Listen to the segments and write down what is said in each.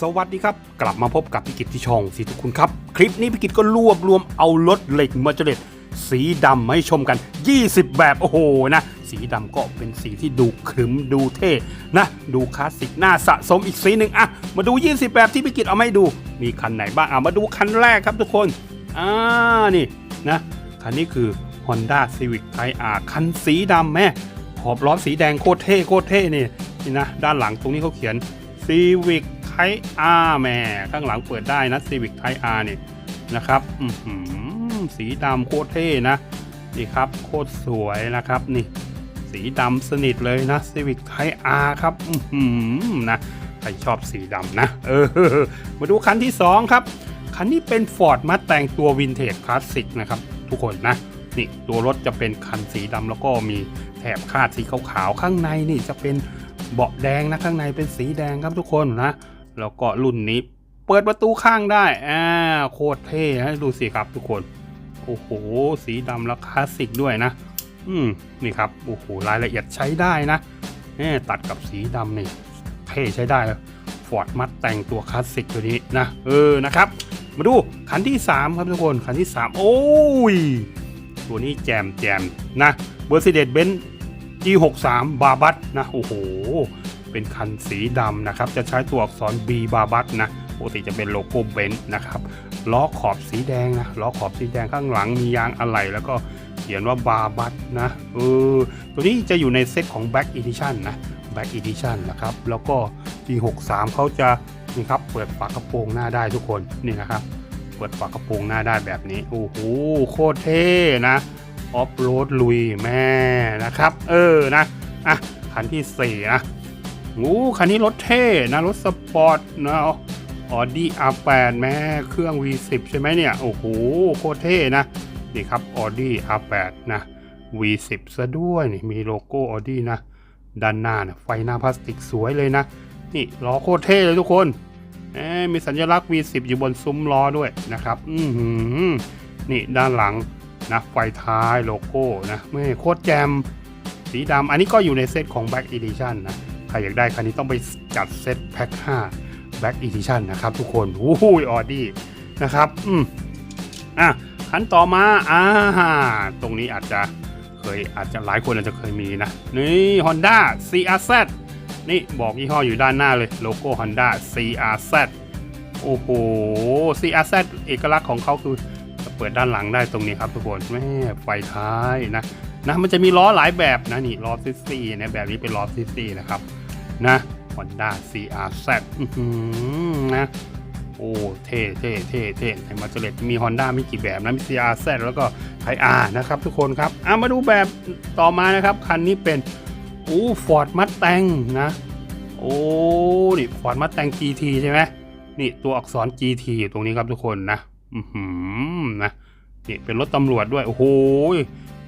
สวัสดีครับ กลับมาพบกับพิกิตที่ช่องสีทุกคุณครับ คลิปนี้พิกิตก็รวบรวมเอารถเหล็กมาเจเลตสีดำมาให้ชมกัน 20 แบบโอ้โหนะ สีดำก็เป็นสีที่ดูขรึมดูเท่นะ ดูคลาสสิกน่าสะสมอีกสีหนึ่งอะมาดู 20 แบบที่พิกิตเอาไมาให้ดู มีคันไหนบ้างอะมาดูคันแรกครับทุกคนอ่านี่นะคันนี้คือ Honda Civic Type R คันสีดำแม่ขอบล้อสีแดงโคตรเท่โคตรเท่นี่นี่นะด้านหลังตรงนี้เขาเขียน Civic Type R แหม่ข้างหลังเปิดได้นะ Civic Type R นี่นะครับอื้อหือสีดำโคตรเท่นะนี่ครับโคตรสวยนะครับนี่ สีดำสนิทเลยนะ Civic Type R ครับอื้อหือนะใครชอบสีดำนะเออมาดูคันที่ 2 ครับ คันนี้เป็น Ford Mustang ตัววินเทจคลาสสิกนะครับ ทุกคนนะนี่ตัวรถจะเป็นคันสีดำแล้วก็มีแถบคาดสีขาวๆข้างในนี่จะเป็นเบาะแดงนะข้างในเป็นสีแดงครับทุกคนนะ แล้วก็รุ่นนี้ เปิดประตูข้างได้อ่าโคตรเท่ให้ดูสิครับทุกคน โอ้โห สีดำแล้วคลาสสิกด้วยนะ อืมนี่ครับ โอ้โห รายละเอียดใช้ได้นะเนี่ยตัดกับสีดำนี่เท่ใช้ได้ฟอร์ดมัดแต่งตัวคลาสสิกตัวนี้นะ เออนะครับ มาดูคันที่ 3 ครับทุกคนคันที่ 3 โอ้ย ตัวนี้แจมแจมนะ Mercedes-Benz G63 บาบัตนะ โอ้โห เป็นคันสีดำนะครับ จะใช้ตัวอักษร B บาบัตนะปกติจะเป็นโลโก้เบนซ์นะครับล้อขอบสีแดงนะล้อขอบสีแดงข้างหลังมียางอะไหล่แล้วก็เขียนว่าบาบัตนะเออตัวนี้จะอยู่ในเซตของ Back Edition นะ Back Edition นะครับ แล้วก็ G63 เขาจะนี่ครับเปิดฝากระโปรงหน้าได้ทุกคนนี่นะครับเปิดฝากระโปรงหน้าได้แบบนี้โอ้โหโคตรเท่นะออฟโรดลุยแม่นะครับ เออนะอะคันที่4นะ งูคันนี้รถเท่นะรถสปอร์ตนะออดี้ R8 แม่เครื่อง V10 ใช่ไหมเนี่ย โอ้โห โคตรเท่นะ นี่ครับออดี้ R8 นะ V10 ซะด้วยนี่มีโลโก้ออดี้นะ ด้านหน้านี่ยไฟหน้าพลาสติกสวยเลยนะ นี่ล้อโคตรเท่เลยทุกคนมีสัญลักษณ์ V10 อยู่บนซุ้มล้อด้วยนะครับ อืนี่ด้านหลังนะไฟท้ายโลโก้นะไม่โคตรแจมสีดำอันนี้ก็อยู่ในเซตของ Black Edition นะ ใครอยากได้คันนี้ต้องไปจัดเซตแพ็ค5 Black Edition นะครับทุกคนวู้ฮูออดี้นะครับ อืมอะคันต่อมาอ่าตรงนี้อาจจะเคยอาจจะหลายคนอาจจะเคยมีนะ นี่ Honda CRZ นี่บอกยี่ห้ออยู่ด้านหน้าเลยโลโก้ Honda CRZ โอ้โห CRZ เอกลักษณ์ของเขาคือจะเปิดด้านหลังได้ตรงนี้ครับทุกคนแม่ไฟท้ายนะนะมันจะมีล้อหลายแบบนะนี่ล้อซิซี่นะแบบนี้เป็นล้อซิซี่นะครับ นะ Honda CRZ นะโอ้เท่เท่เท่เท่ไอ้มาเจเลตมี Honda มีกี่แบบนะมี CRZ แล้วก็ไทอานะครับทุกคนครับอะมาดูแบบต่อมานะครับ คันนี้เป็นโอ้ฟอร์ดมัตแตงนะ โอ้นี่ฟอร์ดมัตแตง GT ใช่ไหมนี่ตัวอักษร GT อยู่ตรงนี้ครับทุกคนนะ อือหือนะนี่เป็นรถตำรวจด้วย โอ้โห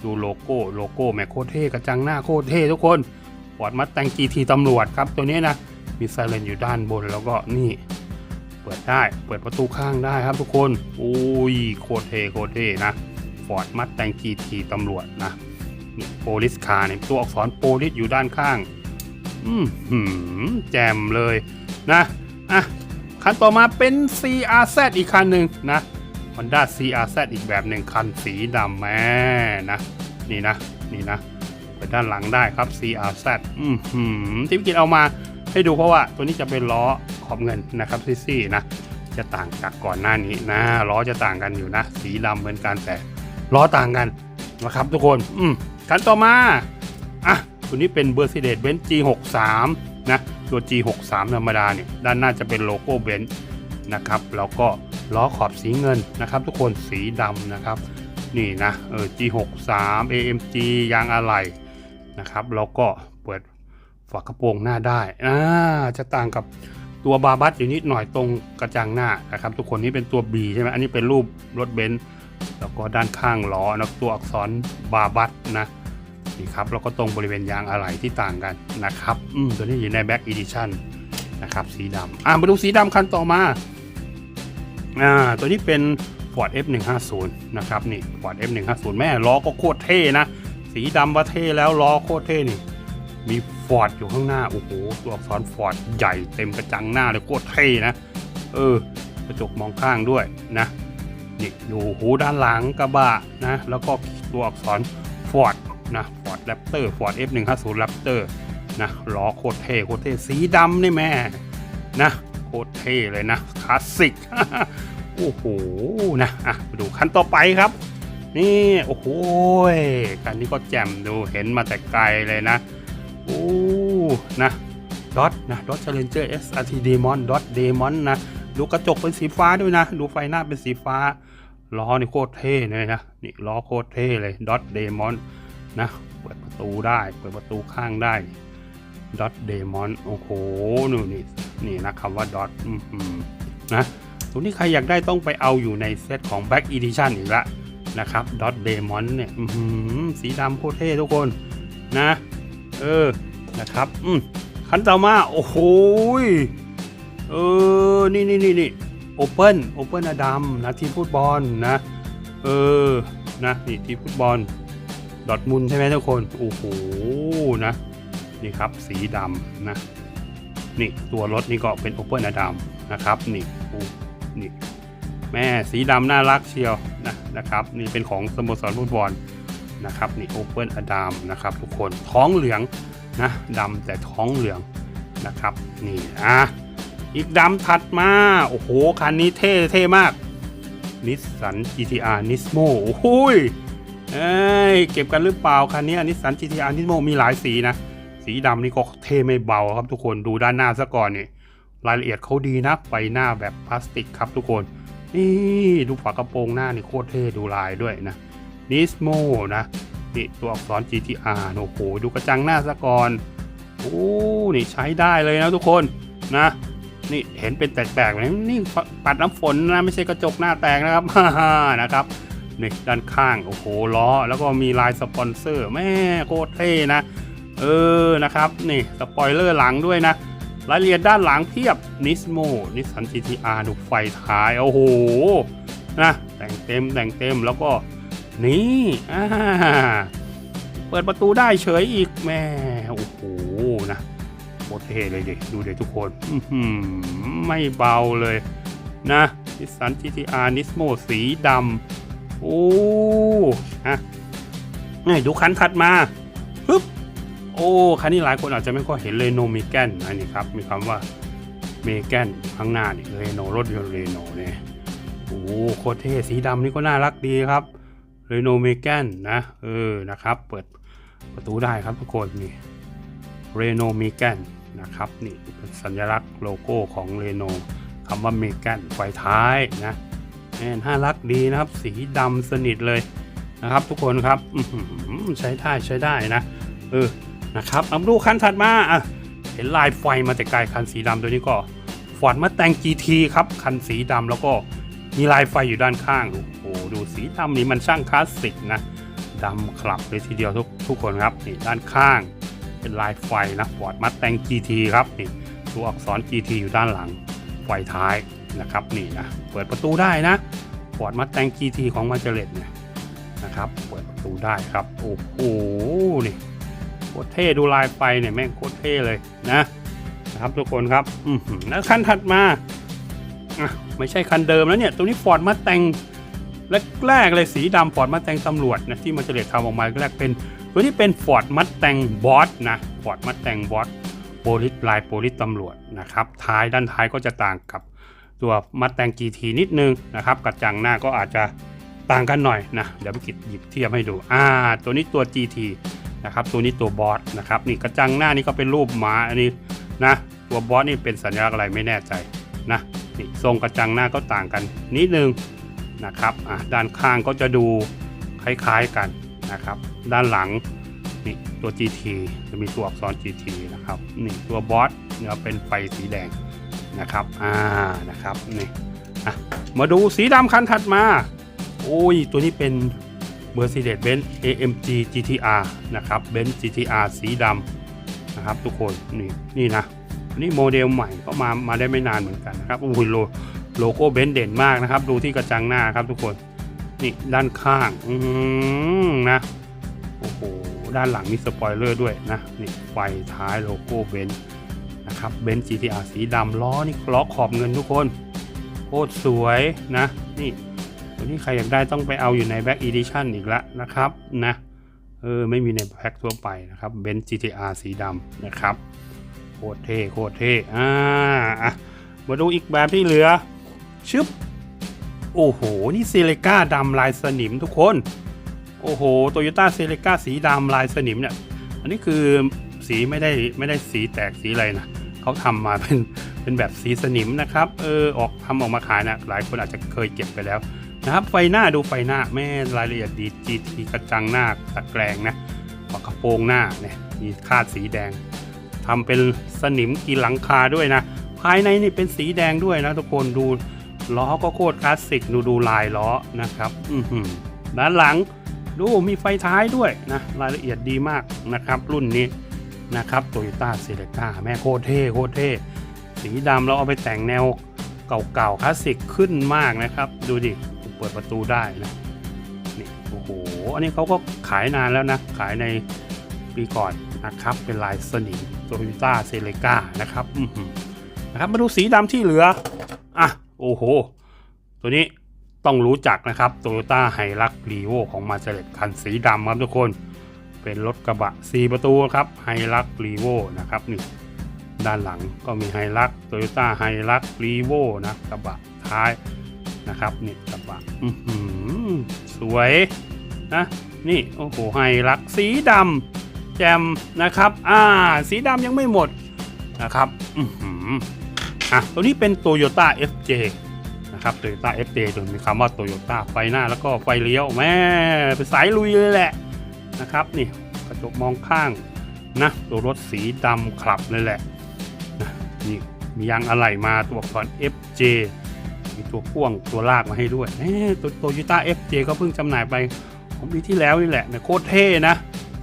ดูโลโก้โลโก้แมคโครเท่กระจังหน้าโคตรเท่ทุกคน ฟอร์ดมัตแตง GT ตำรวจครับ ตัวนี้นะ มีไซเรนอยู่ด้านบนแล้วก็นี่ เปิดได้ เปิดประตูข้างได้ครับทุกคน โอ้ย โคตรเท่โคตรเท่นะฟอร์ดมัตแตง GT ตำรวจนะนี่โพลิสคาร์เนี่ยตัวอักษรโพลิสอยู่ด้านข้าง อืมหืมแจมเลยนะ อะ คันต่อมาเป็น CRZ อีกคันหนึ่งนะ Honda CRZ อีกแบบหนึ่งคันสีดำแม่นะ นี่นะ นี่นะ เปิดด้านหลังได้ครับ CRZ อืมหืมที่พี่กินเอามาให้ดูเพราะว่าตัวนี้จะเป็นล้อขอบเงินนะครับซีซีนะจะต่างจากก่อนหน้านี้นะล้อจะต่างกันอยู่นะ สีดำเหมือนกันแต่ล้อต่างกันนะครับทุกคนอืมคันต่อมาอะตัวนี้เป็น Mercedes-Benz G63 นะตัว G63 ธรรมดาเนี่ยด้านหน้าจะเป็นโลโก้เบนซ์นะครับแล้วก็ล้อขอบสีเงินนะครับ ทุกคนสีดำนะครับ นี่นะเออ G63 AMG ยางอะไหล่ นะครับแล้วก็เปิดฝากระโปรงหน้าได้อ่าจะต่างกับตัวบาบัสอยู่นิดหน่อยตรงกระจังหน้านะครับ ทุกคนนี่เป็นตัว B ใช่ไหมอันนี้เป็นรูปรถเบนซ์แล้วก็ด้านข้างล้อนะตัวอักษรบาบัสนะนี่ครับแล้วก็ตรงบริเวณยางอะไหล่ที่ต่างกันนะครับอืมตัวนี้อยู่ในแบ็กอีดิชั่นนะครับสีดำอ่ามาดูสีดำคันต่อมาอ่าตัวนี้เป็น Ford F150 นะครับนี่ Ford F150 แม่ล้อก็โคตรเท่นะ สีดำว่าเท่แล้วล้อโคตรเท่นี่ มีฟอร์ดอยู่ข้างหน้า โอ้โห ตัวอักษรฟอร์ดใหญ่เต็มกระจังหน้าเลยโคตรเท่นะ เออ กระจกมองข้างด้วยนะนี่ดูหูด้านหลังกระบะนะ แล้วก็ตัวอักษรฟอร์ดนะฟอร์ดแรปเตอร์ฟอร์ด F150 Raptor นะล้อโคตรเท่โคตรเท่สีดำนี่แม่นะโคตรเท่เลยนะคลาสสิกโอ้โหนะอะดูคันต่อไปครับ นี่โอ้โหยคันนี้ก็แจ่มดูเห็นมาแต่ไกลเลยนะโอ้นะดอทนะดอทเชลเลนเจอร์ SRT Demon ดอทเดมอนนะดูกระจกเป็นสีฟ้าด้วยนะ ดูไฟหน้าเป็นสีฟ้าล้อนี่โคตรเท่เลยนะนี่ล้อโคตรเท่เลยดอทเดมอนนะเปิดประตูได้เปิดประตูข้างได้ดอทเดมอนโอ้โหนู่นนี่นี่นะคำว่าดอทนะตัวนี้ใครอยากได้ต้องไปเอาอยู่ในเซตของ Back Edition อีกละ นะครับดอทเดมอนเนี่ยสีดำโคตรเท่ทุกคนนะ เออนะครับอืมคันต่อมา โอ้โหยเออ นี่นี่นี่นี่โอเปิลโอเปิลอดัมนะทีมฟุตบอลนะ เออ นะนี่ทีมฟุตบอลดอทมุนใช่ไหมทุกคน โอ้โหนะ นี่ครับสีดำนะ นี่ตัวรถนี่ก็เป็นโอเปิลอดัมนะครับ นี่โอ้นี่ แม่สีดำน่ารักเชียวนะนะครับนี่เป็นของสโมสรฟุตบอลนะครับนี่โอเปิลอดัมนะครับทุกคนท้องเหลืองนะดำแต่ท้องเหลืองนะครับนี่อะอีกดำถัดมา โอ้โห คันนี้เท่เท่มากนิสสัน GTR Nismo โอ้โหยเอ้ยเก็บกันหรือเปล่าคันนี้นิสสัน GTR Nismo มีหลายสีนะ สีดำนี่ก็เท่ไม่เบาครับทุกคนดูด้านหน้าซะก่อนนี่รายละเอียดเขาดีนะไฟหน้าแบบพลาสติกครับทุกคน นี่ดูฝากระโปรงหน้านี่โคตรเท่ดูลายด้วยนะนิสโมนะนี่ตัวอักษร GTR โอ้โหดูกระจังหน้าซะก่อนโอ้นี่ใช้ได้เลยนะทุกคนนะนี่เห็นเป็นแตกๆเลยนี่ปัดน้ำฝนนะไม่ใช่กระจกหน้าแตกนะครับฮ่าๆนะครับนี่ด้านข้างโอ้โหล้อแล้วก็มีลายสปอนเซอร์แม่โคตรเท่นะ เออนะครับ นี่สปอยเลอร์หลังด้วยนะ รายละเอียดด้านหลังเพียบนิสโมนิสสัน GTR ดูไฟท้าย โอ้โห นะ แต่งเต็มแต่งเต็มแล้วก็ นี่อ่าเปิดประตูได้เฉยอีกแม่ โอ้โห นะโคตรเท่เลยดิดูเด็ทุกคนไม่เบาเลยนะนิสสัน GTR Nismo สีดำโอ้ฮะนี่ดูคันถัดมาปึ๊บ อ้คันนี้หลายคนอาจจะไม่ค่อยเห็นเรโนเมแกนนะนี่ครับ มีคำว่าเมแกนข้างหน้านี่เรโนรถยนต์เรโนเนี่ยโอ้โคตรเท่สีดำนี่ก็น่ารักดีครับเรโนเมแกนนะเออนะครับ เปิดประตูได้ครับทุกคนนี่เรโนเมแกนนะครับนี่เป็นสัญลักษณ์โลโก้ของเรโนคำว่าเมแกนไฟท้ายนะแน่น่ารักดีนะครับ สีดำสนิทเลยนะครับ ทุกคนครับใช้ได้ใช้ได้นะเออ นะครับเอามาดูคันถัดมาอะเห็นลายไฟมาแต่ไกลคันสีดำตัวนี้ก็ฟอร์ดมาแต่ง GT ครับคันสีดำแล้วก็มีลายไฟอยู่ด้านข้างโอ้โหดูสีดำนี่มันช่างคลาสสิกนะดำคลับเลยทีเดียวทุกทุกคนครับนี่ด้านข้าง เป็นลายไฟนะฟอร์ดมาแต่ง GT ครับนี่ตัวอักษร GT อยู่ด้านหลังไฟท้ายนะครับนี่นะเปิดประตูได้นะฟอร์ดมาแต่ง GT ของมาเจเลตเนี่ยนะครับเปิดประตูได้ครับโอ้โหนี่ โคตรเท่ดูลายไฟเนี่ยแม่งโคตรเท่เลยนะนะครับทุกคนครับอืแล้วคันถัดมาไม่ใช่คันเดิมแล้วเนี่ยตัวนี้ฟอร์ดมาแต่งแรกๆเลยสีดำฟอร์ดมาแต่งตำรวจนะที่มันจะเรียทำออกมาแรกเป็น ตัวนี้เป็นฟอร์ดมาแต่งบอสนะฟอร์ดมาแต่งบอสโปลิสลายโปลิสตำรวจนะครับท้ายด้านท้ายก็จะต่างกับตัวมาแต่ง GT นิดนึงนะครับกระจังหน้าก็อาจจะต่างกันหน่อยนะเดี๋ยวไปกิดหยิบเทียบให้ดูอ่าตัวนี้ตัว GT นะครับตัวนี้ตัวบอสนะครับนี่กระจังหน้านี่ก็เป็นรูปหมาอันนี้นะตัวบอสนี่เป็นสัญลักษณ์อะไรไม่แน่ใจนะนี่ทรงกระจังหน้าก็ต่างกันนิดนึงนะครับอะด้านข้างก็จะดูคล้ายๆกันนะครับ ด้านหลังนี่ตัว GT จะมีตัวอักษร GT นะครับนี่ตัวบอสเนี่ยเป็นไฟสีแดงนะครับอ่านะครับนี่มาดูสีดำคันถัดมาโอ้ยตัวนี้เป็น Mercedes-Benz AMG GTR นะครับ Benz GTR สีดำนะครับทุกคนนี่นี่นะนี่โมเดลใหม่ก็มามาได้ไม่นานเหมือนกันนะครับโอ้โหโลโลโก้เบนซ์เด่นมากนะครับ ดูที่กระจังหน้าครับทุกคนนี่ด้านข้างอืมนะโอ้โหด้านหลังมีสปอยเลอร์ด้วยนะนี่ไฟท้ายโลโก้เบนซ์นะครับเบนซ์ GTR สีดำล้อนี่ล้อขอบเงินทุกคนโคตรสวยนะนี่ ตัวนี้ใครอยากได้ต้องไปเอาอยู่ใน Back Edition อีกล้วนะครับนะเออไม่มีในแพ็คทั่วไปนะครับเบนซ์ GTR สีดำนะครับโคตรเท่โคตรเท่อ่าอะมาดูอีกแบบที่เหลือชึบโอ้โห นี่เซเลก้าดำลายสนิมทุกคน โอ้โหโตโยต้าเซเลก้าสีดำลายสนิมเนี่ย อันนี้คือสีไม่ได้ไม่ได้สีแตกสีอะไรนะเขาทำมาเป็นเป็นแบบสีสนิมนะครับ เออออกทำออกมาขายนะหลายคนอาจจะเคยเก็บไปแล้ว นะครับไฟหน้าดูไฟหน้าแม่รายละเอียดดี GT กระจังหน้าตะแกรงนะฝากระโปรงหน้าเนี่ยมีคาดสีแดงทำเป็นสนิมกินหลังคาด้วยนะ ภายในนี่เป็นสีแดงด้วยนะทุกคนดูล้อก็โคตรคลาสสิกดูดูลายล้อนะครับอืด้านหลังดูมีไฟท้ายด้วยนะรายละเอียดดีมากนะครับ รุ่นนี้นะครับโตโยต้าเซเลก้าแม่โคตรเท่โคตรเท่สีดำเราเอาไปแต่งแนวเก่าๆคลาสสิกขึ้นมากนะครับ ดูดิ ปิดประตูได้นะนี่โอ้โห อันนี้เขาก็ขายนานแล้วนะ ขายในปีก่อนนะครับ เป็นลายสนิมโตโยต้าเซเลก้านะครับนะครับ มาดูสีดำที่เหลือ อะ โอ้โห ตัวนี้ต้องรู้จักนะครับ Toyota h i l u x r e v o ของมาเ e เลตคันสีดำครับทุกคน เป็นรถกระบะ 4 ประตูครับ h i l u x r e v o นะครับนี่ด้านหลังก็มี h i l u x Toyota h i l u x r e v o นะกระบะท้าย นะครับนี่กระบะอื้อหือสวยนะนี่โอ้โหไฮลักสีดำแจมนะครับ อ่า สีดำยังไม่หมดนะครับอืมอะตัวนี้เป็น Toyota FJ นะครับ Toyota FJ โดยมีคำว่า Toyota ไฟหน้าแล้วก็ไฟเลี้ยวแม่เป็นสายลุยเลยแหละนะครับนี่กระจกมองข้างนะตัวรถสีดำคลับเลยแหละนะนี่มียางอะไหล่มาตัวอักษร FJ ตัวพ่วงตัวลากมาให้ด้วยเอ๊ะตัว Toyota FJ ก็เพิ่งจำหน่ายไปของปีที่แล้วนี่แหละเนี่ยโคตรเท่นะ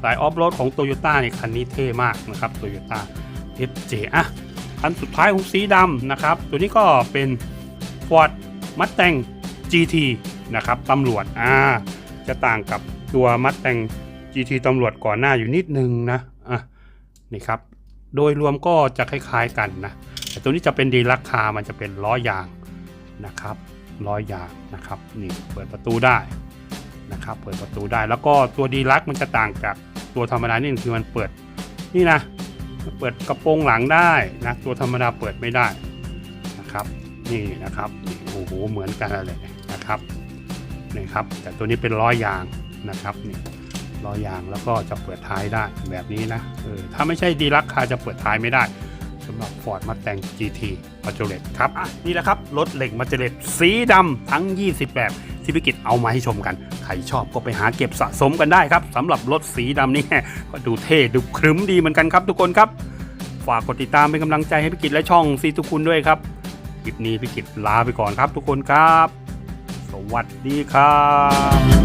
สายออฟโรดของ Toyota นี่คันนี้เท่มากนะครับ Toyota FJ อะคันสุดท้ายของสีดำนะครับ ตัวนี้ก็เป็น Ford Mustang GT นะครับตำรวจอ่าจะต่างกับตัว Mustang GT ตำรวจก่อนหน้าอยู่นิดนึงนะอะนี่ครับ โดยรวมก็จะคล้ายๆกันนะแต่ตัวนี้จะเป็นดีลักคามันจะเป็นล้อยาง นะครับล้อยยางนะครับนี่เปิดประตูได้นะครับเปิดประตูได้แล้วก็ตัวดีลักมันจะต่างจากตัวธรรมดานี่คือมันเปิดนี่นะเปิดกระโปรงหลังได้นะตัวธรรมดาเปิดไม่ได้นะครับนี่นะครับโอ้โหเหมือนกันเลยนะครับนี่ครับแต่ตัวนี้เป็นล้อยางนะครับนี่ล้อยางแล้วก็จะเปิดท้ายได้แบบนี้นะเออถ้าไม่ใช่ดีลักคาจะเปิดท้ายไม่ได้ สำหรับ Ford Mustang GT m a j o r e t ครับอะนี่แหละครับ รถเหล็กมาเจเลตสีดำทั้ง 20 แบบที่พิกิจเอามาให้ชมกัน ใครชอบก็ไปหาเก็บสะสมกันได้ครับสำหรับรถสีดำนี่ก็ดูเท่ดูครึ้มดีเหมือนกันครับทุกคนครับ ฝากกดติดตามเป็นกำลังใจให้พิกิจและช่องซีทุกคุณด้วยครับคลิปนี้พิกิจลาไปก่อนครับทุกคนครับ สวัสดีครับ